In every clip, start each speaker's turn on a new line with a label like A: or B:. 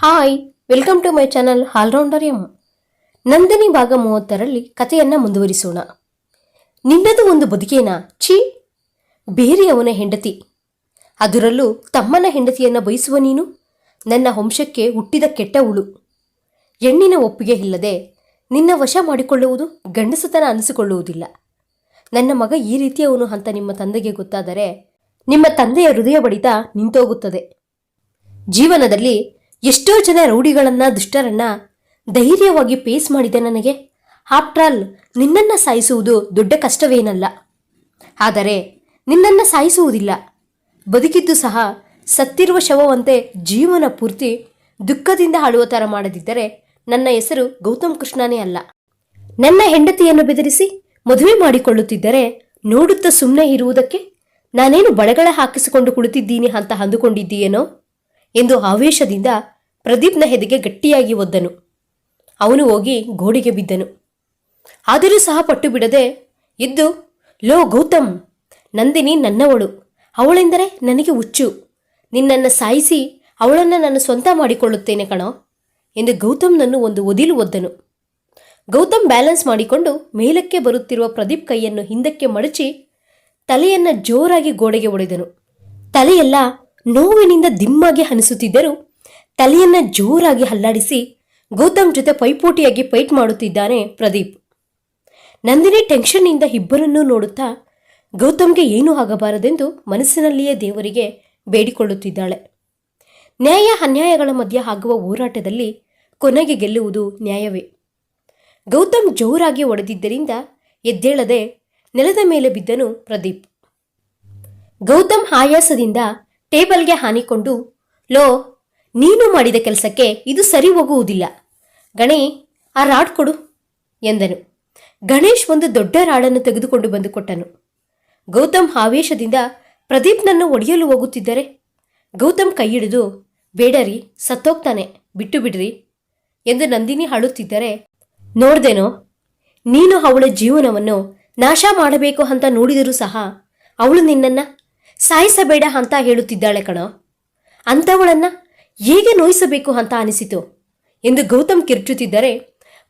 A: Hi welcome to my channel all rounder M Nandini ಭಾಗ ಮೂವತ್ತರಲ್ಲಿ ಕಥೆಯನ್ನ ಮುಂದುವರಿಸೋಣ. ನಿನ್ನದು ಒಂದು ಬದುಕೇನಾ, ಛೀ? ಬೇರೆಯವನ ಹೆಂಡತಿ. ಅದರಲ್ಲೂ ತಮ್ಮನ ಹೆಂಡತಿಯನ್ನ ಬಯಸುವ ನೀನು? ನನ್ನ ವಂಶಕ್ಕೆ ಹುಟ್ಟಿದ ಕೆಟ್ಟ ಉಳು ಹೆಣ್ಣಿನ ಒಪ್ಪಿಗೆ ಇಲ್ಲದೆ ನಿನ್ನ ವಶ ಮಾಡಿಕೊಳ್ಳುವುದು ಗಂಡಸತನ ಅನಿಸಿಕೊಳ್ಳುವುದಿಲ್ಲ. ನನ್ನ ಮಗ ಈ ರೀತಿಯವನು ಅಂತ ನಿಮ್ಮ ತಂದೆಗೆ ಗೊತ್ತಾದರೆ ನಿಮ್ಮ ತಂದೆಯ ಹೃದಯ ಬಡಿತ ನಿಂತೋಗುತ್ತದೆ. ಜೀವನದಲ್ಲಿ ಎಷ್ಟೋ ಜನ ರೌಡಿಗಳನ್ನ ದುಷ್ಟರನ್ನ ಧೈರ್ಯವಾಗಿ ಪೇಸ್ ಮಾಡಿದೆ ನನಗೆ. ಆಫ್ಟರ್ ಆಲ್ ನಿನ್ನನ್ನು ಸಾಯಿಸುವುದು ದೊಡ್ಡ ಕಷ್ಟವೇನಲ್ಲ. ಆದರೆ, ನಿನ್ನನ್ನು ಸಾಯಿಸುವುದಿಲ್ಲ. ಬದುಕಿದ್ದು ಸಹ ಸತ್ತಿರುವ ಶವವಂತೆ ಜೀವನ ಪೂರ್ತಿ ದುಃಖದಿಂದ ಆಳುವ ಥರ ಮಾಡದಿದ್ದರೆ ನನ್ನ ಹೆಸರು ಗೌತಮ್ ಕೃಷ್ಣನೇ ಅಲ್ಲ. ನನ್ನ ಹೆಂಡತಿಯನ್ನು ಬೆದರಿಸಿ ಮದುವೆ ಮಾಡಿಕೊಳ್ಳುತ್ತಿದ್ದರೆ ನೋಡುತ್ತಾ ಸುಮ್ಮನೆ ಇರುವುದಕ್ಕೆ ನಾನೇನು ಬಳೆಗಳ ಹಾಕಿಸಿಕೊಂಡು ಕುಳಿತಿದ್ದೀನಿ ಅಂತ ಅಂದುಕೊಂಡಿದ್ದೀಯೇನೋ ಎಂದು ಆವೇಶದಿಂದ ಪ್ರದೀಪ್ನ ಹೆದೆಗೆ ಗಟ್ಟಿಯಾಗಿ ಒದ್ದನು. ಅವನು ಹೋಗಿ ಗೋಡೆಗೆ ಬಿದ್ದನು. ಆದರೂ ಸಹ ಪಟ್ಟು ಬಿಡದೆ ಇದ್ದು ಲೋ ಗೌತಮ್, ನಂದಿನಿ ನನ್ನವಳು. ಅವಳೆಂದರೆ ನನಗೆ ಹುಚ್ಚು. ನಿನ್ನನ್ನು ಸಾಯಿಸಿ ಅವಳನ್ನು ನಾನು ಸ್ವಂತ ಮಾಡಿಕೊಳ್ಳುತ್ತೇನೆ ಕಣೋ ಎಂದು ಗೌತಮ್ನನ್ನು ಒಂದು ಒದಿಲು ಒದ್ದನು. ಗೌತಮ್ ಬ್ಯಾಲೆನ್ಸ್ ಮಾಡಿಕೊಂಡು ಮೇಲಕ್ಕೆ ಬರುತ್ತಿರುವ ಪ್ರದೀಪ್ ಕೈಯನ್ನು ಹಿಂದಕ್ಕೆ ಮಡಚಿ ತಲೆಯನ್ನು ಜೋರಾಗಿ ಗೋಡೆಗೆ ಒಡೆದನು. ತಲೆಯೆಲ್ಲ ನೋವಿನಿಂದ ದಿಮ್ಮಾಗಿ ಹನಿಸುತ್ತಿದ್ದರೂ ತಲೆಯನ್ನ ಜೋರಾಗಿ ಹಲ್ಲಾಡಿಸಿ ಗೌತಮ್ ಜೊತೆ ಪೈಪೋಟಿಯಾಗಿ ಫೈಟ್ ಮಾಡುತ್ತಿದ್ದಾನೆ ಪ್ರದೀಪ್. ನಂದಿನಿ ಟೆನ್ಷನ್ನಿಂದ ಇಬ್ಬರನ್ನೂ ನೋಡುತ್ತಾ ಗೌತಮ್ಗೆ ಏನೂ ಆಗಬಾರದೆಂದು ಮನಸ್ಸಿನಲ್ಲಿಯೇ ದೇವರಿಗೆ ಬೇಡಿಕೊಳ್ಳುತ್ತಿದ್ದಾಳೆ. ನ್ಯಾಯ ಅನ್ಯಾಯಗಳ ಮಧ್ಯೆ ಆಗುವ ಹೋರಾಟದಲ್ಲಿ ಕೊನೆಗೆ ಗೆಲ್ಲುವುದು ನ್ಯಾಯವೇ. ಗೌತಮ್ ಜೋರಾಗಿ ಒಡೆದಿದ್ದರಿಂದ ಎದ್ದೇಳದೆ ನೆಲದ ಮೇಲೆ ಬಿದ್ದನು ಪ್ರದೀಪ್. ಗೌತಮ್ ಆಯಾಸದಿಂದ ಟೇಬಲ್ಗೆ ಹಾನಿಕೊಂಡು ಲೋ ನೀನು ಮಾಡಿದ ಕೆಲಸಕ್ಕೆ ಇದು ಸರಿ ಹೋಗುವುದಿಲ್ಲ. ಗಣೇ, ಆ ರಾಡ್ ಕೊಡು, ಎಂದನು. ಗಣೇಶ್ ಒಂದು ದೊಡ್ಡ ರಾಡನ್ನು ತೆಗೆದುಕೊಂಡು ಬಂದು ಕೊಟ್ಟನು. ಗೌತಮ್ ಆವೇಶದಿಂದ ಪ್ರದೀಪ್ನನ್ನು ಒಡೆಯಲು ಹೋಗುತ್ತಿದ್ದರೆ? ಗೌತಮ್ ಕೈ ಹಿಡಿದು ಬೇಡರಿ ಸತ್ತೋಗ್ತಾನೆ, ಬಿಟ್ಟು ಬಿಡ್ರಿ, ಎಂದು ನಂದಿನಿ ಹಾಳುತ್ತಿದ್ದರೆ ನೋಡ್ದೇನೋ, ನೀನು ಅವಳ ಜೀವನವನ್ನು ನಾಶ ಮಾಡಬೇಕು ಅಂತ ನೋಡಿದರೂ ಸಹ ಅವಳು ನಿನ್ನನ್ನು ಸಾಯಿಸಬೇಡ ಅಂತ ಹೇಳುತ್ತಿದ್ದಾಳೆ ಕಣೋ. ಅಂಥವಳನ್ನ ಹೇಗೆ ನೋಯಿಸಬೇಕು ಅಂತ ಅನಿಸಿತು. ಎಂದು ಗೌತಮ್ ಕಿರ್ಚುತ್ತಿದ್ದರೆ,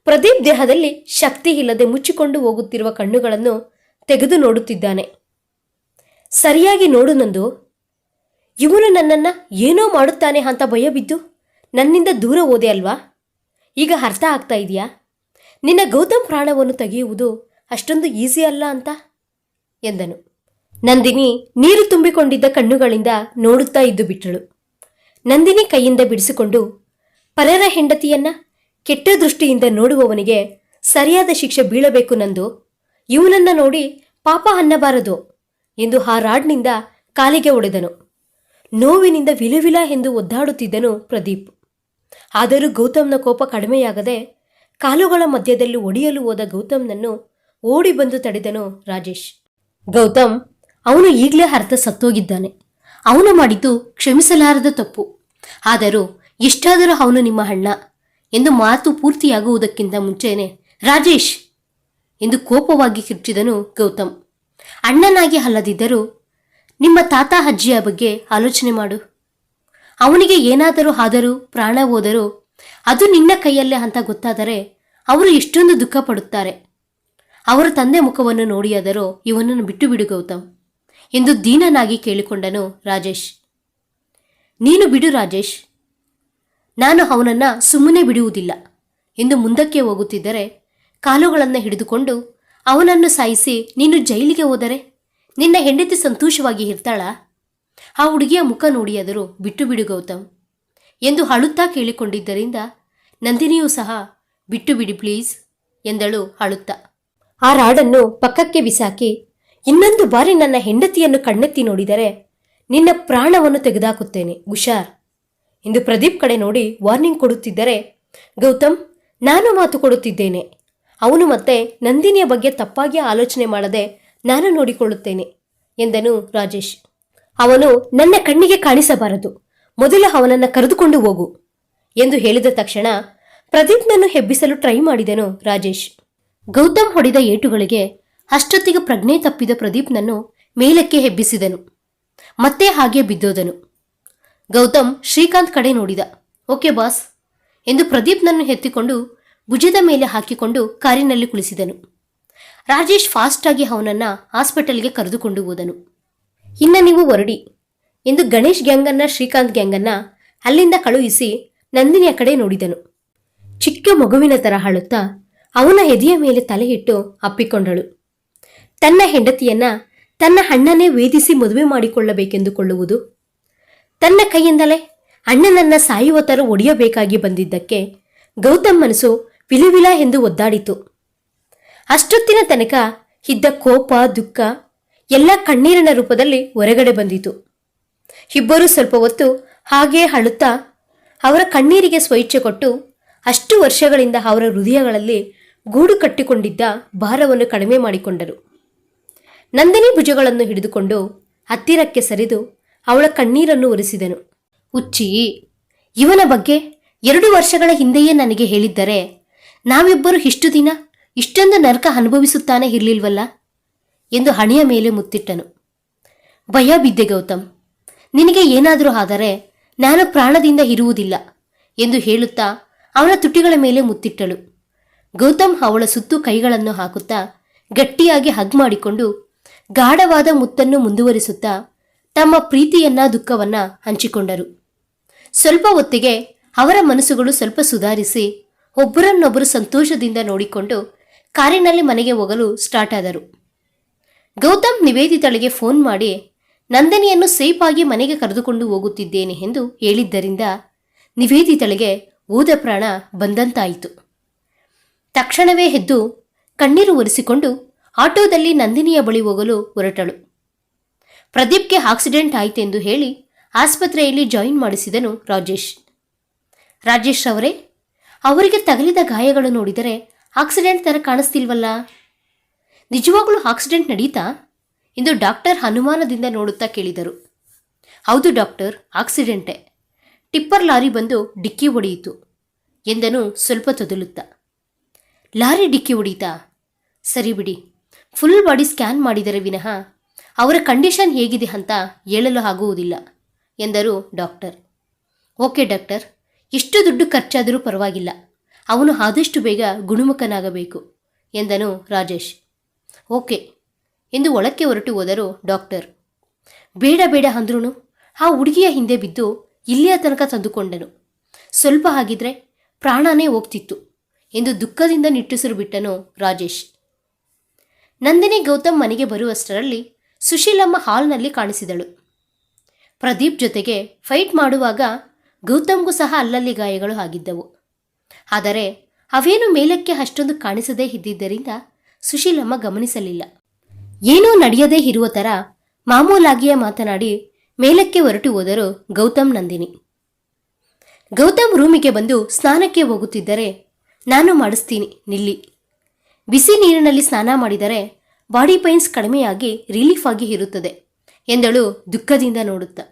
A: ಪ್ರದೀಪ್ ದೇಹದಲ್ಲಿ ಶಕ್ತಿ ಇಲ್ಲದೆ ಮುಚ್ಚಿಕೊಂಡು ಹೋಗುತ್ತಿರುವ ಕಣ್ಣುಗಳನ್ನು ತೆಗೆದು ನೋಡುತ್ತಿದ್ದಾನೆ. ಸರಿಯಾಗಿ ನೋಡು ನಂದು. ಇವನು ನನ್ನನ್ನು ಏನೋ ಮಾಡುತ್ತಾನೆ ಅಂತ ಭಯ ಬಿದ್ದು ನನ್ನಿಂದ ದೂರ ಹೋದೆ ಅಲ್ವಾ? ಈಗ ಅರ್ಥ ಆಗ್ತಾ ಇದೆಯಾ? ನಿನ್ನ ಗೌತಮ್ ಪ್ರಾಣವನ್ನು ತೆಗೆಯುವುದು ಅಷ್ಟೊಂದು ಈಸಿ ಅಲ್ಲ ಅಂತ? ಎಂದನು. ನಂದಿನಿ ನೀರು ತುಂಬಿಕೊಂಡಿದ್ದ ಕಣ್ಣುಗಳಿಂದ ನೋಡುತ್ತಾ ಇದ್ದು ಬಿಟ್ಟಳು. ನಂದಿನಿ ಕೈಯಿಂದ ಬಿಡಿಸಿಕೊಂಡು ಪರರ ಹೆಂಡತಿಯನ್ನ ಕೆಟ್ಟ ದೃಷ್ಟಿಯಿಂದ ನೋಡುವವನಿಗೆ ಸರಿಯಾದ ಶಿಕ್ಷೆ ಬೀಳಬೇಕು ನಂದು. ಇವನನ್ನ ನೋಡಿ ಪಾಪ ಅನ್ನಬಾರದು ಎಂದು ಆ ರಾಡ್ನಿಂದ ಕಾಲಿಗೆ ಒಡೆದನು. ನೋವಿನಿಂದ ವಿಲವಿಲ ಎಂದು ಒದ್ದಾಡುತ್ತಿದ್ದನು ಪ್ರದೀಪ್. ಆದರೂ ಗೌತಮ್ನ ಕೋಪ ಕಡಿಮೆಯಾಗದೆ ಕಾಲುಗಳ ಮಧ್ಯದಲ್ಲಿ ಒಡೆಯಲು ಹೋದ ಗೌತಮ್ನನ್ನು ಓಡಿ ಬಂದು ತಡೆದನು ರಾಜೇಶ್. ಗೌತಮ್, ಅವನು ಈಗಲೇ ಅರ್ಥ ಸತ್ತೋಗಿದ್ದಾನೆ. ಅವನು ಮಾಡಿದ್ದು ಕ್ಷಮಿಸಲಾರದ ತಪ್ಪು. ಆದರೂ ಎಷ್ಟಾದರೂ ಅವನು ನಿಮ್ಮ ಅಣ್ಣ ಎಂದು ಮಾತು ಪೂರ್ತಿಯಾಗುವುದಕ್ಕಿಂತ ಮುಂಚೆನೆ ರಾಜೇಶ್ ಎಂದು ಕೋಪವಾಗಿ ಕಿರ್ಚಿದನು ಗೌತಮ್. ಅಣ್ಣನಾಗಿ ಅಲ್ಲದಿದ್ದರೂ ನಿಮ್ಮ ತಾತ ಅಜ್ಜಿಯ ಬಗ್ಗೆ ಆಲೋಚನೆ ಮಾಡು. ಅವನಿಗೆ ಏನಾದರೂ ಆದರೂ ಪ್ರಾಣ ಹೋದರೂ ಅದು ನಿನ್ನ ಕೈಯಲ್ಲೇ ಅಂತ ಗೊತ್ತಾದರೆ ಅವರು ಎಷ್ಟೊಂದು ದುಃಖ ಪಡುತ್ತಾರೆ ಅವರ ತಂದೆ ಮುಖವನ್ನು ನೋಡಿಯಾದರೂ ಇವನನ್ನು ಬಿಟ್ಟು ಬಿಡು ಗೌತಮ್. ಎಂದು ದೀನನಾಗಿ ಕೇಳಿಕೊಂಡನು ರಾಜೇಶ್. ನೀನು ಬಿಡು ರಾಜೇಶ್. ನಾನು ಅವನನ್ನ ಸುಮ್ಮನೆ ಬಿಡುವುದಿಲ್ಲ ಎಂದು ಮುಂದಕ್ಕೆ ಹೋಗುತ್ತಿದ್ದರೆ ಕಾಲುಗಳನ್ನು ಹಿಡಿದುಕೊಂಡು ಅವನನ್ನು ಸಾಯಿಸಿ ನೀನು ಜೈಲಿಗೆ ಹೋದರೆ ನಿನ್ನ ಹೆಂಡತಿ ಸಂತೋಷವಾಗಿ ಇರ್ತಾಳಾ? ಆ ಹುಡುಗಿಯ ಮುಖ ನೋಡಿಯಾದರೂ ಬಿಟ್ಟು ಬಿಡು ಗೌತಮ್ ಎಂದು ಅಳುತ್ತಾ ಕೇಳಿಕೊಂಡಿದ್ದರಿಂದ ನಂದಿನಿಯೂ ಸಹ ಬಿಟ್ಟು ಬಿಡಿ ಪ್ಲೀಸ್ ಎಂದಳು ಅಳುತ್ತಾ. ಆ ರಾಡನ್ನು ಪಕ್ಕಕ್ಕೆ ಬಿಸಾಕಿ ಇನ್ನೊಂದು ಬಾರಿ ನನ್ನ ಹೆಂಡತಿಯನ್ನು ಕಣ್ಣೆತ್ತಿ ನೋಡಿದರೆ ನಿನ್ನ ಪ್ರಾಣವನ್ನು ತೆಗೆದಾಕುತ್ತೇನೆ, ಹುಷಾರ್. ಎಂದು ಪ್ರದೀಪ್ ಕಡೆ ನೋಡಿ ವಾರ್ನಿಂಗ್ ಕೊಡುತ್ತಿದ್ದರೆ, ಗೌತಮ್, ನಾನು ಮಾತು ಕೊಡುತ್ತಿದ್ದೇನೆ. ಅವನು ಮತ್ತೆ ನಂದಿನಿಯ ಬಗ್ಗೆ ತಪ್ಪಾಗಿ ಆಲೋಚನೆ ಮಾಡದೆ ನಾನು ನೋಡಿಕೊಳ್ಳುತ್ತೇನೆ, ಎಂದನು ರಾಜೇಶ್. ಅವನು ನನ್ನ ಕಣ್ಣಿಗೆ ಕಾಣಿಸಬಾರದು, ಮೊದಲು ಅವನನ್ನು ಕರೆದುಕೊಂಡು ಹೋಗು, ಎಂದು ಹೇಳಿದ ತಕ್ಷಣ ಪ್ರದೀಪ್ನನ್ನು ಹೆಬ್ಬಿಸಲು ಟ್ರೈ ಮಾಡಿದನು ರಾಜೇಶ್. ಗೌತಮ್ ಹೊಡೆದ ಏಟುಗಳಿಗೆ ಅಷ್ಟೊತ್ತಿಗೆ ಪ್ರಜ್ಞೆ ತಪ್ಪಿದ ಪ್ರದೀಪ್ನನ್ನು ಮೇಲಕ್ಕೆ ಹೆಬ್ಬಿಸಿದನು ಮತ್ತೆ ಹಾಗೆ ಬಿದ್ದೋದನು. ಗೌತಮ್ ಶ್ರೀಕಾಂತ್ ಕಡೆ ನೋಡಿದ. ಓಕೆ ಬಾಸ್ ಎಂದು ಪ್ರದೀಪ್ನನ್ನು ಎತ್ತಿಕೊಂಡು ಭುಜದ ಮೇಲೆ ಹಾಕಿಕೊಂಡು ಕಾರಿನಲ್ಲಿ ಕುಳಿಸಿದನು. ರಾಜೇಶ್ ಫಾಸ್ಟಾಗಿ ಅವನನ್ನು ಹಾಸ್ಪಿಟಲ್ಗೆ ಕರೆದುಕೊಂಡು ಹೋದನು. ಇನ್ನ ನೀವು ಹೊರಡಿ ಎಂದು ಗಣೇಶ್ ಗ್ಯಾಂಗನ್ನ ಶ್ರೀಕಾಂತ್ ಗ್ಯಾಂಗನ್ನ ಅಲ್ಲಿಂದ ಕಳುಹಿಸಿ ನಂದಿನಿಯ ಕಡೆ ನೋಡಿದನು. ಚಿಕ್ಕ ಮಗುವಿನ ತರ ಅಳುತ್ತಾ ಅವನ ಎದೆಯ ಮೇಲೆ ತಲೆಯಿಟ್ಟು ಅಪ್ಪಿಕೊಂಡಳು. ತನ್ನ ಹೆಂಡತಿಯನ್ನ ತನ್ನ ಅಣ್ಣನೇ ವೇದಿಸಿ ಮದುವೆ ಮಾಡಿಕೊಳ್ಳಬೇಕೆಂದುಕೊಳ್ಳುವುದು. ತನ್ನ ಕೈಯಿಂದಲೇ ಅಣ್ಣನನ್ನ ಸಾಯುವ ತರ ಒಡೆಯಬೇಕಾಗಿ ಬಂದಿದ್ದಕ್ಕೆ ಗೌತಮ್ ಮನಸ್ಸು ವಿಲುವಿಲ ಎಂದು ಒದ್ದಾಡಿತು. ಅಷ್ಟೊತ್ತಿನ ತನಕ ಇದ್ದ ಕೋಪ, ದುಃಖ ಎಲ್ಲ ಕಣ್ಣೀರಿನ ರೂಪದಲ್ಲಿ ಹೊರಗಡೆ ಬಂದಿತು. ಇಬ್ಬರು ಸ್ವಲ್ಪ ಹೊತ್ತು ಹಾಗೆ ಅಳುತ್ತಾ ಅವರ ಕಣ್ಣೀರಿಗೆ ಸ್ವೈಚ್ಛೆ ಕೊಟ್ಟು ಅಷ್ಟು ವರ್ಷಗಳಿಂದ ಅವರ ಹೃದಯಗಳಲ್ಲಿ ಗೂಡು ಕಟ್ಟಿಕೊಂಡಿದ್ದ ಭಾರವನ್ನು ಕಡಿಮೆ ಮಾಡಿಕೊಂಡರು. ನಂದಿನಿ ಭುಜಗಳನ್ನು ಹಿಡಿದುಕೊಂಡು ಹತ್ತಿರಕ್ಕೆ ಸರಿದು ಅವಳ ಕಣ್ಣೀರನ್ನು ಒರೆಸಿದನು. ಹುಚ್ಚಿ ಇವನ ಬಗ್ಗೆ ಎರಡು ವರ್ಷಗಳ ಹಿಂದೆಯೇ ನನಗೆ ಹೇಳಿದ್ದರೆ ನಾವಿಬ್ಬರು ಇಷ್ಟು ದಿನ ಇಷ್ಟೊಂದು ನರಕ ಅನುಭವಿಸುತ್ತಾನೆ ಇರಲಿಲ್ವಲ್ಲ? ಎಂದು ಹಣೆಯ ಮೇಲೆ ಮುತ್ತಿಟ್ಟನು. ಭಯ ಬಿದ್ದೆ ಗೌತಮ್, ನಿನಗೆ ಏನಾದರೂ ಆದರೆ ನಾನು ಪ್ರಾಣದಿಂದ ಇರುವುದಿಲ್ಲ, ಎಂದು ಹೇಳುತ್ತಾ ಅವನ ತುಟಿಗಳ ಮೇಲೆ ಮುತ್ತಿಟ್ಟಳು. ಗೌತಮ್ ಅವಳ ಸುತ್ತು ಕೈಗಳನ್ನು ಹಾಕುತ್ತಾ ಗಟ್ಟಿಯಾಗಿ ಹಗ್ ಮಾಡಿಕೊಂಡು ಗಾಢವಾದ ಮುತ್ತನ್ನು ಮುಂದುವರಿಸುತ್ತಾ ತಮ್ಮ ಪ್ರೀತಿಯನ್ನ ದುಃಖವನ್ನ ಹಂಚಿಕೊಂಡರು. ಸ್ವಲ್ಪ ಹೊತ್ತಿಗೆ ಅವರ ಮನಸ್ಸುಗಳು ಸ್ವಲ್ಪ ಸುಧಾರಿಸಿ ಒಬ್ಬರನ್ನೊಬ್ಬರು ಸಂತೋಷದಿಂದ ನೋಡಿಕೊಂಡು ಕಾರಿನಲ್ಲಿ ಮನೆಗೆ ಹೋಗಲು ಸ್ಟಾರ್ಟ್ ಆದರು. ಗೌತಮ್ ನಿವೇದಿತಳಿಗೆ ಫೋನ್ ಮಾಡಿ, ನಂದಿನಿಯನ್ನು ಸೇಫ್ ಆಗಿ ಮನೆಗೆ ಕರೆದುಕೊಂಡು ಹೋಗುತ್ತಿದ್ದೇನೆ ಎಂದು ಹೇಳಿದ್ದರಿಂದ ನಿವೇದಿತಳಿಗೆ ಊದ ಪ್ರಾಣ ಬಂದಂತಾಯಿತು. ತಕ್ಷಣವೇ ಎದ್ದು ಕಣ್ಣೀರು ಒರೆಸಿಕೊಂಡು ಆಟೋದಲ್ಲಿ ನಂದಿನಿಯ ಬಳಿ ಹೋಗಲು ಹೊರಟಳು. ಪ್ರದೀಪ್ಗೆ ಆಕ್ಸಿಡೆಂಟ್ ಆಯಿತೆಂದು ಹೇಳಿ ಆಸ್ಪತ್ರೆಯಲ್ಲಿ ಜಾಯಿನ್ ಮಾಡಿಸಿದನು ರಾಜೇಶ್. ರಾಜೇಶ್ ಅವರೇ, ಅವರಿಗೆ ತಗಲಿದ ಗಾಯಗಳು ನೋಡಿದರೆ ಆಕ್ಸಿಡೆಂಟ್ ಥರ ಕಾಣಿಸ್ತಿಲ್ವಲ್ಲ? ನಿಜವಾಗ್ಲೂ ಆಕ್ಸಿಡೆಂಟ್ ನಡೀತಾ? ಎಂದು ಡಾಕ್ಟರ್ ಅನುಮಾನದಿಂದ ನೋಡುತ್ತಾ ಕೇಳಿದರು. ಹೌದು ಡಾಕ್ಟರ್, ಆಕ್ಸಿಡೆಂಟೇ. ಟಿಪ್ಪರ್ ಲಾರಿ ಬಂದು ಡಿಕ್ಕಿ ಹೊಡೆಯಿತು ಎಂದನು ಸ್ವಲ್ಪ ತೊದಲುತ್ತಾ. ಲಾರಿ ಡಿಕ್ಕಿ ಹೊಡೀತಾ? ಸರಿ ಬಿಡಿ ಫುಲ್ ಬಾಡಿ ಸ್ಕ್ಯಾನ್ ಮಾಡಿದರೆ ವಿನಃ ಅವರ ಕಂಡೀಷನ್ ಹೇಗಿದೆ ಅಂತ ಹೇಳಲು ಆಗುವುದಿಲ್ಲ ಎಂದರು ಡಾಕ್ಟರ್ ಓಕೆ ಡಾಕ್ಟರ್ ಎಷ್ಟು ದುಡ್ಡು ಖರ್ಚಾದರೂ ಪರವಾಗಿಲ್ಲ. ಅವನು ಆದಷ್ಟು ಬೇಗ ಗುಣಮುಖನಾಗಬೇಕು ಎಂದನು ರಾಜೇಶ್. ಓಕೆ, ಎಂದು ಒಳಕ್ಕೆ ಹೊರಟು ಹೋದರು ಡಾಕ್ಟರ್ ಬೇಡ ಬೇಡ ಅಂದ್ರೂ ಆ ಹುಡುಗಿಯ ಹಿಂದೆ ಬಿದ್ದು ಇಲ್ಲಿಯ ತನಕ ತಂದುಕೊಂಡನು. ಸ್ವಲ್ಪ ಆಗಿದ್ರೆ ಪ್ರಾಣನೇ ಹೋಗ್ತಿತ್ತು ಎಂದು ದುಃಖದಿಂದ ನಿಟ್ಟುಸಿರು ಬಿಟ್ಟನು ರಾಜೇಶ್. ನಂದಿನಿ ಗೌತಮ್ ಮನೆಗೆ ಬರುವಷ್ಟರಲ್ಲಿ ಸುಶೀಲಮ್ಮ ಹಾಲ್ನಲ್ಲಿ ಕಾಣಿಸಿದಳು. ಪ್ರದೀಪ್ ಜೊತೆಗೆ ಫೈಟ್ ಮಾಡುವಾಗ ಗೌತಮ್ಗೂ ಸಹ ಅಲ್ಲಲ್ಲಿ ಗಾಯಗಳು ಆಗಿದ್ದವು. ಆದರೆ ಅವೇನು ಮೇಲಕ್ಕೆ ಅಷ್ಟೊಂದು ಕಾಣಿಸದೇ ಇದ್ದಿದ್ದರಿಂದ ಸುಶೀಲಮ್ಮ ಗಮನಿಸಲಿಲ್ಲ. ಏನೂ ನಡೆಯದೇ ಇರುವ ಥರ ಮಾಮೂಲಾಗಿಯೇ ಮಾತನಾಡಿ ಮೇಲಕ್ಕೆ ಹೊರಟು ಹೋದರು ಗೌತಮ್ ನಂದಿನಿ. ಗೌತಮ್ ರೂಮಿಗೆ ಬಂದು ಸ್ನಾನಕ್ಕೆ ಹೋಗುತ್ತಿದ್ದರೆ ನಾನು ಮಾಡಿಸ್ತೀನಿ ನಿಲ್ಲಿ. ಬಿಸಿ ನೀರಿನಲ್ಲಿ ಸ್ನಾನ ಮಾಡಿದರೆ ಬಾಡಿ ಪೈನ್ಸ್ ಕಡಿಮೆಯಾಗಿ ರಿಲೀಫ್ ಆಗಿ ಇರುತ್ತದೆ ಎಂದಳು ದುಃಖದಿಂದ ನೋಡುತ್ತಾ.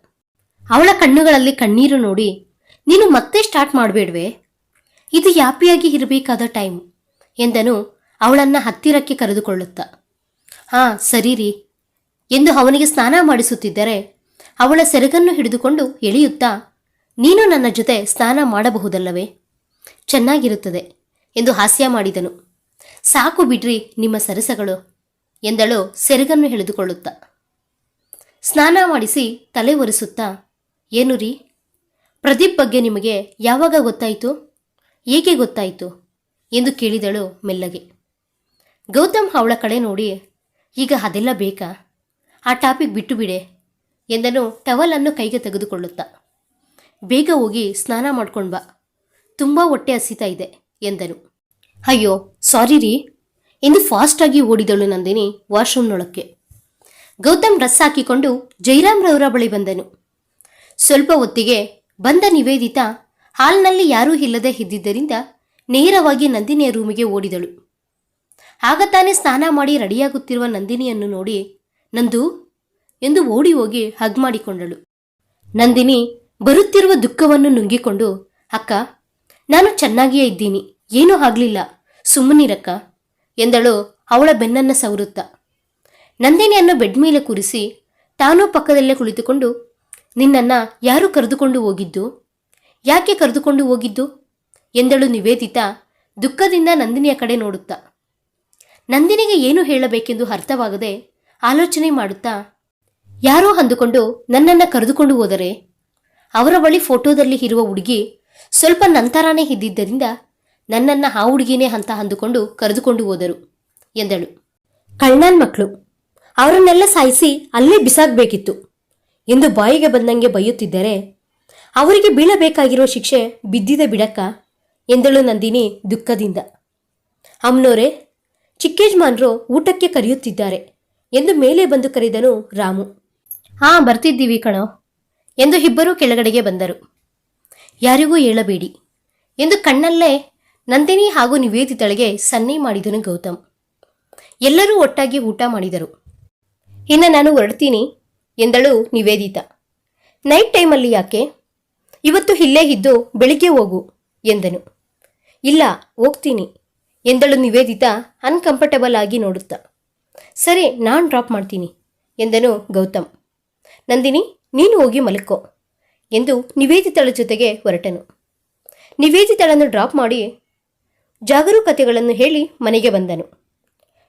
A: ಅವಳ ಕಣ್ಣುಗಳಲ್ಲಿ ಕಣ್ಣೀರು ನೋಡಿ, ನೀನು ಮತ್ತೆ ಸ್ಟಾರ್ಟ್ ಮಾಡಬೇಡ್ವೆ? ಇದು ಯಾಪಿಯಾಗಿ ಇರಬೇಕಾದ ಟೈಮ್ ಎಂದನು ಅವಳನ್ನ ಹತ್ತಿರಕ್ಕೆ ಕರೆದುಕೊಳ್ಳುತ್ತಾ. ಹಾ, ಸರಿ ರೀ ಎಂದು ಅವನಿಗೆ ಸ್ನಾನ ಮಾಡಿಸುತ್ತಿದ್ದರೆ ಅವಳ ಸೆರಗನ್ನು ಹಿಡಿದುಕೊಂಡು ಎಳೆಯುತ್ತಾ, ನೀನು ನನ್ನ ಜೊತೆ ಸ್ನಾನ ಮಾಡಬಹುದಲ್ಲವೇ? ಚೆನ್ನಾಗಿರುತ್ತದೆ ಎಂದು ಹಾಸ್ಯ ಮಾಡಿದನು. ಸಾಕು ಬಿಡ್ರಿ ನಿಮ್ಮ ಸರಸಗಳು ಎಂದಳು ಸೆರಗನ್ನು ಎಳೆದುಕೊಳ್ಳುತ್ತಾ ಸ್ನಾನ ಮಾಡಿಸಿ ತಲೆ ಒರೆಸುತ್ತಾ, ಏನು ರೀ? ಪ್ರದೀಪ್ ಬಗ್ಗೆ ನಿಮಗೆ ಯಾವಾಗ ಗೊತ್ತಾಯಿತು? ಏಕೆ ಗೊತ್ತಾಯಿತು? ಎಂದು ಕೇಳಿದಳು ಮೆಲ್ಲಗೆ. ಗೌತಮ್ ಅವಳ ಕಡೆ ನೋಡಿ, ಈಗ ಅದೆಲ್ಲ ಬೇಕಾ? ಆ ಟಾಪಿಕ್ ಬಿಟ್ಟು ಬಿಡೆ ಎಂದನು ಟವಲನ್ನು ಕೈಗೆ ತೆಗೆದುಕೊಳ್ಳುತ್ತಾ. ಬೇಗ ಹೋಗಿ ಸ್ನಾನ ಮಾಡ್ಕೊಂಡು ಬಾ, ತುಂಬ ಹೊಟ್ಟೆ ಹಸಿತಾ ಇದೆ ಎಂದನು. ಅಯ್ಯೋ ಸಾರಿ ರೀ. ಎಂದು ಫಾಸ್ಟಾಗಿ ಓಡಿದಳು ನಂದಿನಿ ವಾಶ್ರೂಮ್ನೊಳಕ್ಕೆ. ಗೌತಮ್ ಡ್ರೆಸ್ ಹಾಕಿಕೊಂಡು ಜೈರಾಮ್ರವರ ಬಳಿ ಬಂದನು. ಸ್ವಲ್ಪ ಹೊತ್ತಿಗೆ ಬಂದ ನಿವೇದಿತಾ ಹಾಲ್ನಲ್ಲಿ ಯಾರೂ ಇಲ್ಲದೆ ಇದ್ದಿದ್ದರಿಂದ ನೇರವಾಗಿ ನಂದಿನಿಯ ರೂಮಿಗೆ ಓಡಿದಳು. ಆಗ ತಾನೇ ಸ್ನಾನ ಮಾಡಿ ರೆಡಿಯಾಗುತ್ತಿರುವ ನಂದಿನಿಯನ್ನು ನೋಡಿ ನಂದು ಎಂದು ಓಡಿ ಹೋಗಿ ಹಗ್ ಮಾಡಿಕೊಂಡಳು. ನಂದಿನಿ ಬರುತ್ತಿರುವ ದುಃಖವನ್ನು ನುಂಗಿಕೊಂಡು, ಅಕ್ಕ, ನಾನು ಚೆನ್ನಾಗಿಯೇ ಇದ್ದೀನಿ. ಏನೂ ಆಗಲಿಲ್ಲ. ಸುಮ್ಮನಿರಕ್ಕ ಎಂದಳು ಅವಳ ಬೆನ್ನನ್ನು ಸವರುತ್ತ. ನಂದಿನಿಯನ್ನು ಬೆಡ್ ಮೇಲೆ ಕೂರಿಸಿ ತಾನೂ ಪಕ್ಕದಲ್ಲೇ ಕುಳಿತುಕೊಂಡು, ನಿನ್ನನ್ನು ಯಾರು ಕರೆದುಕೊಂಡು ಹೋಗಿದ್ದು? ಯಾಕೆ ಕರೆದುಕೊಂಡು ಹೋಗಿದ್ದು? ಎಂದಳು ನಿವೇದಿತಾ ದುಃಖದಿಂದ ನಂದಿನಿಯ ಕಡೆ ನೋಡುತ್ತಾ. ನಂದಿನಿಗೆ ಏನು ಹೇಳಬೇಕೆಂದು ಅರ್ಥವಾಗದೆ ಆಲೋಚನೆ ಮಾಡುತ್ತಾ, ಯಾರೋ ಅಂದುಕೊಂಡು ನನ್ನನ್ನು ಕರೆದುಕೊಂಡು ಹೋದರೆ? ಅವರ ಬಳಿ ಫೋಟೋದಲ್ಲಿ ಇರುವ ಹುಡುಗಿ ಸ್ವಲ್ಪ ನಂತರನೇ ಇದ್ದಿದ್ದರಿಂದ ನನ್ನನ್ನು ಆ ಹುಡುಗಿನೇ ಅಂತ ಅಂದುಕೊಂಡು ಕರೆದುಕೊಂಡು ಹೋದರು, ಎಂದಳು. ಕಳ್ಳನ್ ಮಕ್ಕಳು ಅವರನ್ನೆಲ್ಲ ಸಾಯಿಸಿ ಅಲ್ಲೇ ಬಿಸಾಕಬೇಕಿತ್ತು. ಎಂದು ಬಾಯಿಗೆ ಬಂದಂಗೆ ಬೈಯುತ್ತಿದ್ದರೆ, ಅವರಿಗೆ ಬೀಳಬೇಕಾಗಿರೋ ಶಿಕ್ಷೆ ಬಿದ್ದಿದೆ ಬಿಡಕ್ಕ, ಎಂದಳು ನಂದಿನಿ ದುಃಖದಿಂದ. ಅಮ್ನೋರೆ, ಚಿಕ್ಕೇಜ್ಮಾನ್ರು ಊಟಕ್ಕೆ ಕರೆಯುತ್ತಿದ್ದಾರೆ, ಎಂದು ಮೇಲೆ ಬಂದು ಕರೆದನು ರಾಮು. ಹಾ, ಬರ್ತಿದ್ದೀವಿ ಕಣೋ, ಎಂದು ಇಬ್ಬರೂ ಕೆಳಗಡೆಗೆ ಬಂದರು. ಯಾರಿಗೂ ಹೇಳಬೇಡಿ, ಎಂದು ಕಣ್ಣಲ್ಲೇ ನಂದಿನಿ ಹಾಗೂ ನಿವೇದಿತಳಿಗೆ ಸನ್ನೆ ಮಾಡಿದನು ಗೌತಮ್. ಎಲ್ಲರೂ ಒಟ್ಟಾಗಿ ಊಟ ಮಾಡಿದರು. ಇನ್ನು ನಾನು ಹೊರಡ್ತೀನಿ, ಎಂದಳು ನಿವೇದಿತ. ನೈಟ್ ಟೈಮಲ್ಲಿ ಯಾಕೆ? ಇವತ್ತು ಇಲ್ಲೇ ಇದ್ದು ಬೆಳಿಗ್ಗೆ ಹೋಗು, ಎಂದನು. ಇಲ್ಲ, ಹೋಗ್ತೀನಿ, ಎಂದಳು ನಿವೇದಿತ ಅನ್ಕಂಫರ್ಟಬಲ್ ಆಗಿ ನೋಡುತ್ತಾ. ಸರಿ, ನಾನು ಡ್ರಾಪ್ ಮಾಡ್ತೀನಿ, ಎಂದನು ಗೌತಮ್. ನಂದಿನಿ, ನೀನು ಹೋಗಿ ಮಲ್ಕೋ, ಎಂದು ನಿವೇದಿತಳ ಜೊತೆಗೆ ಹೊರಟನು. ನಿವೇದಿತಳನ್ನು ಡ್ರಾಪ್ ಮಾಡಿ ಜಾಗರೂಕತೆಗಳನ್ನು ಹೇಳಿ ಮನೆಗೆ ಬಂದನು.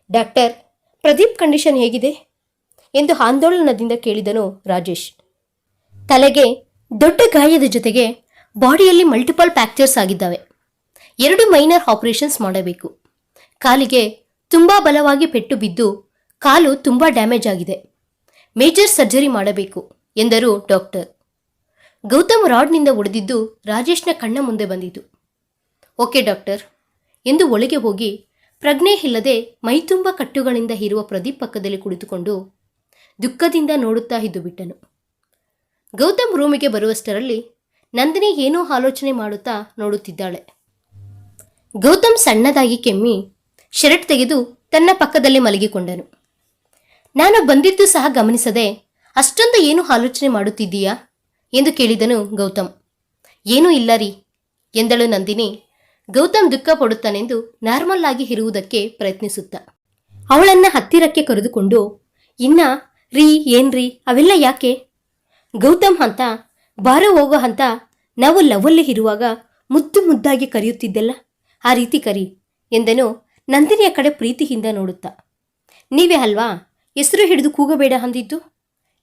A: ಡಾಕ್ಟರ್, ಪ್ರದೀಪ್ ಕಂಡೀಷನ್ ಹೇಗಿದೆ? ಎಂದು ಆಂದೋಲನದಿಂದ ಕೇಳಿದನು ರಾಜೇಶ್. ತಲೆಗೆ ದೊಡ್ಡ ಗಾಯದ ಜೊತೆಗೆ ಬಾಡಿಯಲ್ಲಿ ಮಲ್ಟಿಪಲ್ ಫ್ಯಾಕ್ಚರ್ಸ್ ಆಗಿದ್ದಾವೆ. ಎರಡು ಮೈನರ್ ಆಪರೇಷನ್ಸ್ ಮಾಡಬೇಕು. ಕಾಲಿಗೆ ತುಂಬ ಬಲವಾಗಿ ಪೆಟ್ಟು ಬಿದ್ದು ಕಾಲು ತುಂಬ ಡ್ಯಾಮೇಜ್ ಆಗಿದೆ. ಮೇಜರ್ ಸರ್ಜರಿ ಮಾಡಬೇಕು, ಎಂದರು ಡಾಕ್ಟರ್. ಗೌತಮ್ ರಾಡ್ನಿಂದ ಉಳಿದಿದ್ದು ರಾಜೇಶ್ನ ಕಣ್ಣ ಮುಂದೆ ಬಂದಿತು. Okay doctor. ಎಂದು ಒಳಗೆ ಹೋಗಿ ಪ್ರಜ್ಞೆ ಇಲ್ಲದೆ ಮೈತುಂಬ ಕಟ್ಟುಗಳಿಂದ ಇರುವ ಪ್ರದೀಪ್ ಪಕ್ಕದಲ್ಲಿ ಕುಳಿತುಕೊಂಡು ದುಃಖದಿಂದ ನೋಡುತ್ತಾ ಇದ್ದು ಬಿಟ್ಟನು. ಗೌತಮ್ ರೂಮಿಗೆ ಬರುವಷ್ಟರಲ್ಲಿ ನಂದಿನಿ ಏನೋ ಆಲೋಚನೆ ಮಾಡುತ್ತಾ ನೋಡುತ್ತಿದ್ದಾಳೆ. ಗೌತಮ್ ಸಣ್ಣದಾಗಿ ಕೆಮ್ಮಿ ಶರ್ಟ್ ತೆಗೆದು ತನ್ನ ಪಕ್ಕದಲ್ಲಿ ಮಲಗಿಕೊಂಡನು. ನಾನು ಬಂದಿದ್ದು ಸಹ ಗಮನಿಸದೆ ಅಷ್ಟೊಂದು ಏನು ಆಲೋಚನೆ ಮಾಡುತ್ತಿದ್ದೀಯಾ? ಎಂದು ಕೇಳಿದನು ಗೌತಮ್. ಏನೂ ಇಲ್ಲ ರೀ, ಎಂದಳು ನಂದಿನಿ ಗೌತಮ್ ದುಃಖ ಪಡುತ್ತಾನೆಂದು ನಾರ್ಮಲ್ ಆಗಿ ಇರುವುದಕ್ಕೆ ಪ್ರಯತ್ನಿಸುತ್ತ. ಅವಳನ್ನ ಹತ್ತಿರಕ್ಕೆ ಕರೆದುಕೊಂಡು, ಇನ್ನ ರೀ ಏನ್ರಿ ಅವೆಲ್ಲ ಯಾಕೆ? ಗೌತಮ್ ಅಂತ, ಬಾರ ಹೋಗೋ ಅಂತ ನಾವು ಲವಲ್ಲಿ ಇರುವಾಗ ಮುದ್ದು ಮುದ್ದಾಗಿ ಕರೆಯುತ್ತಿದ್ದಲ್ಲ? ಆ ರೀತಿ ಕರಿ, ಎಂದನು ನಂದಿನಿಯ ಕಡೆ ಪ್ರೀತಿಯಿಂದ ನೋಡುತ್ತಾ. ನೀವೇ ಅಲ್ವಾ, ಹೆಸರು ಹಿಡಿದು ಕೂಗಬೇಡ ಅಂದಿದ್ದು?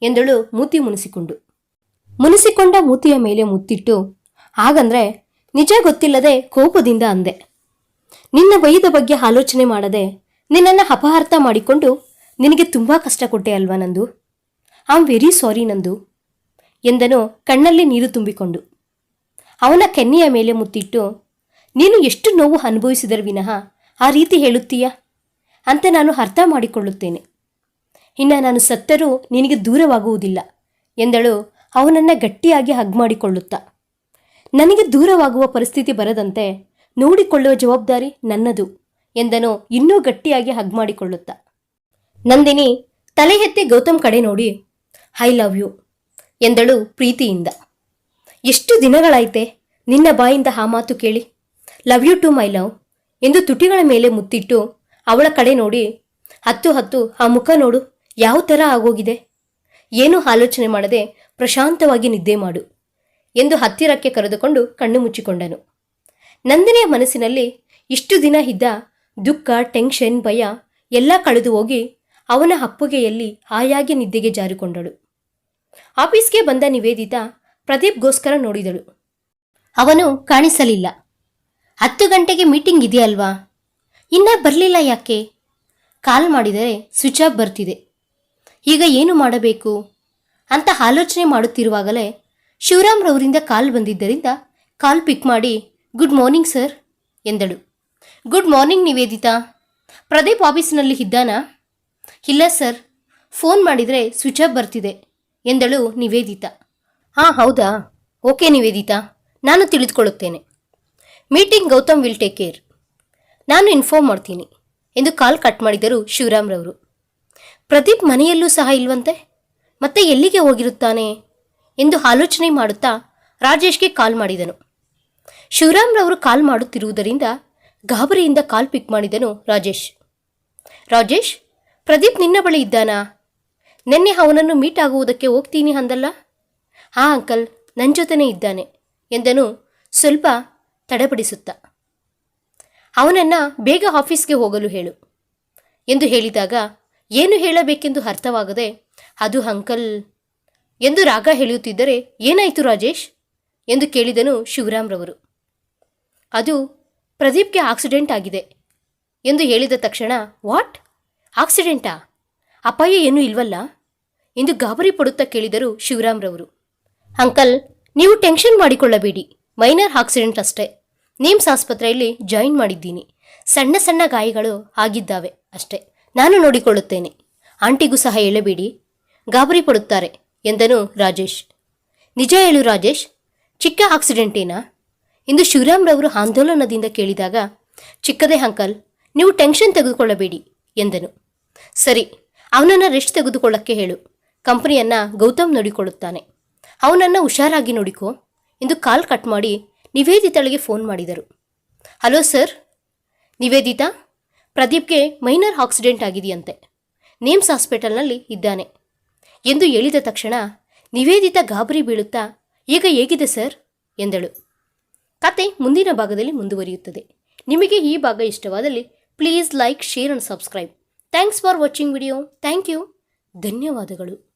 A: ಎಂದಳು ಮೂತಿ ಮುನಿಸಿಕೊಂಡು. ಮುನಿಸಿಕೊಂಡ ಮೂತಿಯ ಮೇಲೆ ಮುತ್ತಿಟ್ಟು, ಹಾಗಂದ್ರೆ ನಿಜ ಗೊತ್ತಿಲ್ಲದೆ ಕೋಪದಿಂದ ಅಂದೆ. ನಿನ್ನ ವಯದ ಬಗ್ಗೆ ಆಲೋಚನೆ ಮಾಡದೆ ನಿನ್ನನ್ನು ಅಪಹಾರ್ಥ ಮಾಡಿಕೊಂಡು ನಿನಗೆ ತುಂಬ ಕಷ್ಟ ಕೊಟ್ಟೆ ಅಲ್ವಾ ನಂದು? ಐ ಆಮ್ ವೆರಿ ಸಾರಿ ನಂದು, ಎಂದನು ಕಣ್ಣಲ್ಲಿ ನೀರು ತುಂಬಿಕೊಂಡು. ಅವನ ಕೆನ್ನೆಯ ಮೇಲೆ ಮುತ್ತಿಟ್ಟು, ನೀನು ಎಷ್ಟು ನೋವು ಅನುಭವಿಸಿದರೆ ವಿನಃ ಆ ರೀತಿ ಹೇಳುತ್ತೀಯಾ? ಅಂತ ನಾನು ಅರ್ಥ ಮಾಡಿಕೊಳ್ಳುತ್ತೇನೆ. ಇನ್ನು ನಾನು ಸತ್ತರೂ ನಿನಗೆ ದೂರವಾಗುವುದಿಲ್ಲ, ಎಂದಳು ಅವನನ್ನು ಗಟ್ಟಿಯಾಗಿ ಹಗ್ ಮಾಡಿಕೊಳ್ಳುತ್ತಾ. ನನಗೆ ದೂರವಾಗುವ ಪರಿಸ್ಥಿತಿ ಬರದಂತೆ ನೋಡಿಕೊಳ್ಳುವ ಜವಾಬ್ದಾರಿ ನನ್ನದು ಎಂದನು ಇನ್ನೂ ಗಟ್ಟಿಯಾಗಿ ಹಗ್ ಮಾಡಿಕೊಳ್ಳುತ್ತಾ. ನಂದಿನಿ ತಲೆ ಎತ್ತಿ ಗೌತಮ್ ಕಡೆ ನೋಡಿ, ಐ ಲವ್ ಯು ಎಂದಳು ಪ್ರೀತಿಯಿಂದ. ಎಷ್ಟು ದಿನಗಳಾಯ್ತೆ ನಿನ್ನ ಬಾಯಿಂದ ಆ ಮಾತು ಕೇಳಿ. Love you to my love ಎಂದು ತುಟಿಗಳ ಮೇಲೆ ಮುತ್ತಿಟ್ಟು ಅವಳ ಕಡೆ ನೋಡಿ, ಹತ್ತು ಹತ್ತು, ಆ ಮುಖ ನೋಡು, ಯಾವ ಥರ ಆಗೋಗಿದೆ? ಏನೂ ಆಲೋಚನೆ ಮಾಡದೆ ಪ್ರಶಾಂತವಾಗಿ ನಿದ್ದೆ ಮಾಡು. ಎಂದು ಹತ್ತಿರಕ್ಕೆ ಕರೆದುಕೊಂಡು ಕಣ್ಣು ಮುಚ್ಚಿಕೊಂಡನು. ನಂದಿನಿಯ ಮನಸ್ಸಿನಲ್ಲಿ ಇಷ್ಟು ದಿನ ಇದ್ದ ದುಃಖ, ಟೆನ್ಷನ್, ಭಯ ಎಲ್ಲ ಕಳೆದು ಹೋಗಿ ಅವನ ಅಪ್ಪುಗೆಯಲ್ಲಿ ಹಾಯಾಗಿ ನಿದ್ದೆಗೆ ಜಾರಿಕೊಂಡಳು. ಆಫೀಸ್ಗೆ ಬಂದ ನಿವೇದಿತಾ ಪ್ರದೀಪ್ಗೋಸ್ಕರ ನೋಡಿದಳು. ಅವನು ಕಾಣಿಸಲಿಲ್ಲ. ಹತ್ತು ಗಂಟೆಗೆ ಮೀಟಿಂಗ್ ಇದೆಯಲ್ವಾ? ಇನ್ನ ಬರಲಿಲ್ಲ ಯಾಕೆ? ಕಾಲ್ ಮಾಡಿದರೆ ಸ್ವಿಚ್ ಆಫ್ ಬರ್ತಿದೆ. ಈಗ ಏನು ಮಾಡಬೇಕು? ಅಂತ ಆಲೋಚನೆ ಮಾಡುತ್ತಿರುವಾಗಲೇ ಶಿವರಾಮ್ರವರಿಂದ ಕಾಲ್ ಬಂದಿದ್ದರಿಂದ ಕಾಲ್ ಪಿಕ್ ಮಾಡಿ, ಗುಡ್ ಮಾರ್ನಿಂಗ್ ಸರ್, ಎಂದಳು. Good morning Nivedita. ಪ್ರದೀಪ್ ಆಫೀಸಿನಲ್ಲಿ ಇದ್ದಾನಾ? ಇಲ್ಲ ಸರ್. ಫೋನ್ ಮಾಡಿದರೆ ಸ್ವಿಚ್ ಆಫ್ ಬರ್ತಿದೆ, ಎಂದಳು ನಿವೇದಿತಾ. ಹಾಂ, ಹೌದಾ? ಓಕೆ ನಿವೇದಿತಾ. ನಾನು ತಿಳಿದುಕೊಳ್ಳುತ್ತೇನೆ. Meeting Gautam will take care. ನಾನು ಇನ್ಫಾರ್ಮ್ ಮಾಡ್ತೀನಿ, ಎಂದು ಕಾಲ್ ಕಟ್ ಮಾಡಿದರು ಶಿವರಾಮ್ರವರು. ಪ್ರದೀಪ್ ಮನೆಯಲ್ಲೂ ಸಹ ಇಲ್ವಂತೆ? ಮತ್ತೆ ಎಲ್ಲಿಗೆ ಹೋಗಿರುತ್ತಾನೆ? ಎಂದು ಆಲೋಚನೆ ಮಾಡುತ್ತಾ ರಾಜೇಶ್ಗೆ ಕಾಲ್ ಮಾಡಿದನು. ಶಿವರಾಮ್ರವರು ಕಾಲ್ ಮಾಡುತ್ತಿರುವುದರಿಂದ ಗಾಬರಿಯಿಂದ ಕಾಲ್ ಪಿಕ್ ಮಾಡಿದನು ರಾಜೇಶ್. ರಾಜೇಶ್, ಪ್ರದೀಪ್ ನಿನ್ನ ಬಳಿ ಇದ್ದಾನಾ? ನಿನ್ನೆ ಅವನನ್ನು ಮೀಟ್ ಆಗುವುದಕ್ಕೆ ಹೋಗ್ತೀನಿ ಅಂದಲ್ಲ? ಹಾ ಅಂಕಲ್ ನನ್ನ ಜೊತೆನೇ ಇದ್ದಾನೆ ಎಂದನು ಸ್ವಲ್ಪ ತಡಪಡಿಸುತ್ತ ಅವನನ್ನು ಬೇಗ ಆಫೀಸ್ಗೆ ಹೋಗಲು ಹೇಳು ಎಂದು ಹೇಳಿದಾಗ ಏನು ಹೇಳಬೇಕೆಂದು ಅರ್ಥವಾಗದೆ, ಅದು ಅಂಕಲ್ ಎಂದು ರಾಗ ಹೇಳುತ್ತಿದ್ದರೆ ಏನಾಯಿತು ರಾಜೇಶ್? ಎಂದು ಕೇಳಿದನು ಶಿವರಾಮ್ರವರು. ಅದು ಪ್ರದೀಪ್ಗೆ ಆಕ್ಸಿಡೆಂಟ್ ಆಗಿದೆ ಎಂದು ಹೇಳಿದ ತಕ್ಷಣ, ವಾಟ್? ಆಕ್ಸಿಡೆಂಟಾ? ಅಪಾಯ ಏನೂ ಇಲ್ವಲ್ಲ? ಎಂದು ಗಾಬರಿ ಪಡುತ್ತಾ ಕೇಳಿದರು ಶಿವರಾಮ್ರವರು. ಅಂಕಲ್, ನೀವು ಟೆನ್ಷನ್ ಮಾಡಿಕೊಳ್ಳಬೇಡಿ. ಮೈನರ್ ಆಕ್ಸಿಡೆಂಟ್ ಅಷ್ಟೇ. ನಿಮ್ಸ್ ಆಸ್ಪತ್ರೆಯಲ್ಲಿ ಜಾಯಿನ್ ಮಾಡಿದ್ದೀನಿ. ಸಣ್ಣ ಸಣ್ಣ ಗಾಯಗಳು ಆಗಿದ್ದಾವೆ ಅಷ್ಟೇ. ನಾನು ನೋಡಿಕೊಳ್ಳುತ್ತೇನೆ. ಆಂಟಿಗೂ ಸಹ ಹೇಳಬೇಡಿ. ಗಾಬರಿ ಪಡುತ್ತಾರೆ. ಎಂದನು ರಾಜೇಶ್. ನಿಜ ಹೇಳು ರಾಜೇಶ್, ಚಿಕ್ಕ ಆಕ್ಸಿಡೆಂಟೇನಾ? ಎಂದು ಶಿವರಾಮ್ರವರು ಆಂದೋಲನದಿಂದ ಕೇಳಿದಾಗ, ಚಿಕ್ಕದೇ ಅಂಕಲ್, ನೀವು ಟೆನ್ಷನ್ ತೆಗೆದುಕೊಳ್ಳಬೇಡಿ ಎಂದನು. ಸರಿ, ಅವನನ್ನು ರೆಸ್ಟ್ ತೆಗೆದುಕೊಳ್ಳಕ್ಕೆ ಹೇಳು, ಕಂಪನಿಯನ್ನು ಗೌತಮ್ ನೋಡಿಕೊಳ್ಳುತ್ತಾನೆ. ಅವನನ್ನು ಹುಷಾರಾಗಿ ನೋಡಿಕೋ ಎಂದು ಕಾಲ್ ಕಟ್ ಮಾಡಿ ನಿವೇದಿತಳಿಗೆ ಫೋನ್ ಮಾಡಿದರು. ಹಲೋ ಸರ್, ನಿವೇದಿತಾ, ಪ್ರದೀಪ್ಗೆ ಮೈನರ್ ಆಕ್ಸಿಡೆಂಟ್ ಆಗಿದೆಯಂತೆ. ನೇಮ್ಸ್ ಹಾಸ್ಪಿಟಲ್ನಲ್ಲಿ ಇದ್ದಾನೆ. ಎಂದು ಹೇಳಿದ ತಕ್ಷಣ ನಿವೇದಿತ ಗಾಬರಿ ಬೀಳುತ್ತಾ, ಈಗ ಹೇಗಿದೆ ಸರ್? ಎಂದಳು. ಕತೆ ಮುಂದಿನ ಭಾಗದಲ್ಲಿ ಮುಂದುವರಿಯುತ್ತದೆ. ನಿಮಗೆ ಈ ಭಾಗ ಇಷ್ಟವಾದಲ್ಲಿ please like, share and subscribe. Thanks for watching video. Thank you. ಧನ್ಯವಾದಗಳು.